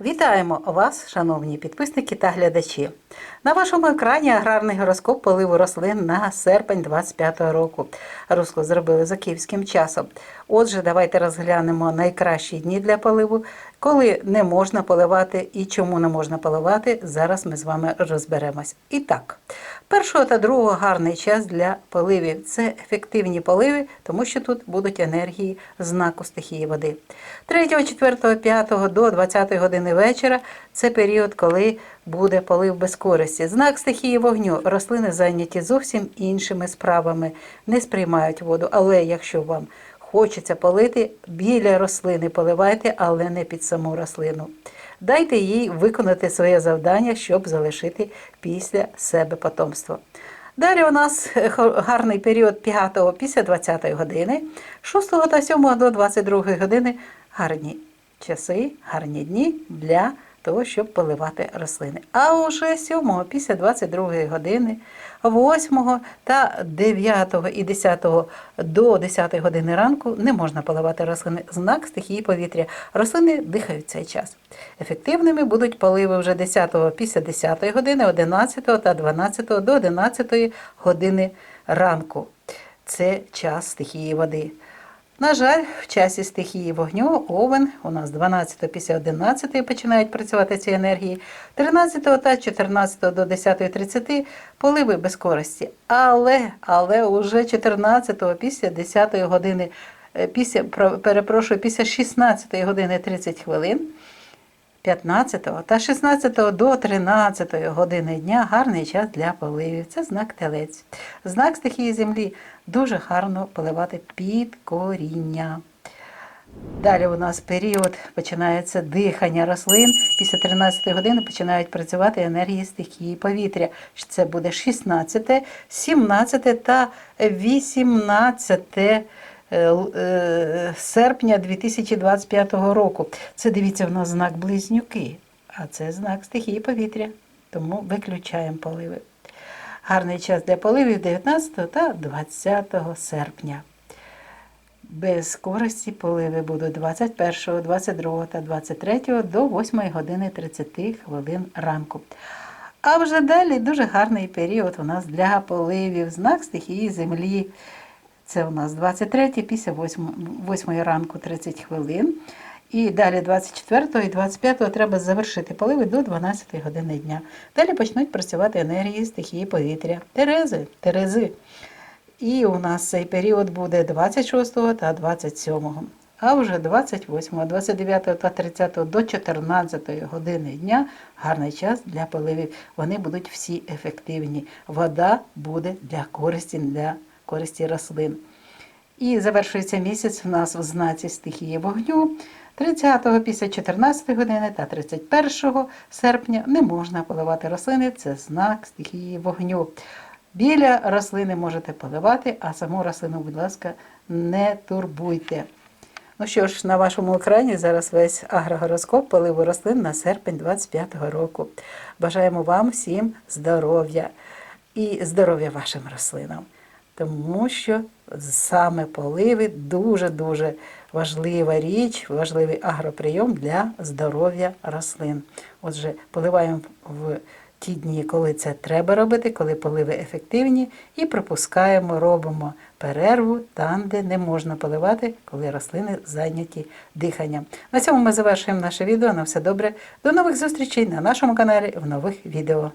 Вітаємо вас, шановні підписники та глядачі. На вашому екрані аграрний гороскоп поливу рослин на серпень 25-го року. Русло зробили за київським часом. Отже, давайте розглянемо найкращі дні для поливу, коли не можна поливати і чому не можна поливати. Зараз ми з вами розберемось. І так, першого та другого гарний час для поливів. Це ефективні поливи, тому що тут будуть енергії знаку стихії води. 3, 4, 5 до 20 години вечора це період, коли буде полив без користі. Знак стихії вогню. Рослини зайняті зовсім іншими справами, не сприймають воду. Але якщо вам хочеться полити, біля рослини поливайте, але не під саму рослину. Дайте їй виконати своє завдання, щоб залишити після себе потомство. Далі у нас е, гарний період 5 після 20 години, 6 та 7 до 22 години гарні часи, гарні дні для того, щоб поливати рослини. А уже 7 після 22 години, 8 та 9 і 10 до 10 години ранку не можна поливати рослини. Знак стихії повітря. Рослини дихають цей час. Ефективними будуть поливи вже 10 після 10 години, 11 та 12 до 11 години ранку. Це час стихії води. На жаль, в часі стихії вогню овен у нас 12 після 11 починають працювати ці енергії, 13 та 14 до 10.30 поливи без користі. Але, але уже 14 після 10 години, е, після, про- перепрошую, після 16 години 30 хвилин 15 та 16 до 13 години дня гарний час для поливів. Це знак телець. Знак стихії землі дуже гарно поливати під коріння. Далі у нас період починається дихання рослин. Після 13 години починають працювати енергії стихії повітря. Це буде 16, 17 та 18 е, л- е, серпня 2025 року. Це дивіться, в нас знак близнюки, а це знак стихії повітря. Тому виключаємо поливи. Гарний час для поливів 19 та 20 серпня. Без користі поливи будуть 21, 22 та 23 до 8 години 30 хвилин ранку. А вже далі дуже гарний період у нас для поливів. Знак стихії землі. Це у нас 23 після 8, 8 ранку 30 хвилин. І далі 24 і 25 треба завершити поливи до 12 години дня. Далі почнуть працювати енергії стихії повітря. Терези, терези. І у нас цей період буде 26 та 27. А вже 28, 29 та 30 до 14 години дня гарний час для поливів. Вони будуть всі ефективні. Вода буде для користі, для користі рослин. І завершується місяць у нас в знаці стихії вогню. 30 після 14 години та 31 серпня не можна поливати рослини. Це знак стихії вогню. Біля рослини можете поливати, а саму рослину, будь ласка, не турбуйте. Ну що ж, на вашому екрані зараз весь агрогороскоп поливу рослин на серпень 25-го року. Бажаємо вам всім здоров'я і здоров'я вашим рослинам. Тому що саме поливи дуже-дуже важлива річ, важливий агроприйом для здоров'я рослин. Отже, поливаємо в ті дні, коли це треба робити, коли поливи ефективні, і пропускаємо, робимо перерву там, де не можна поливати, коли рослини зайняті диханням. На цьому ми завершуємо наше відео. На все добре. До нових зустрічей на нашому каналі в нових відео.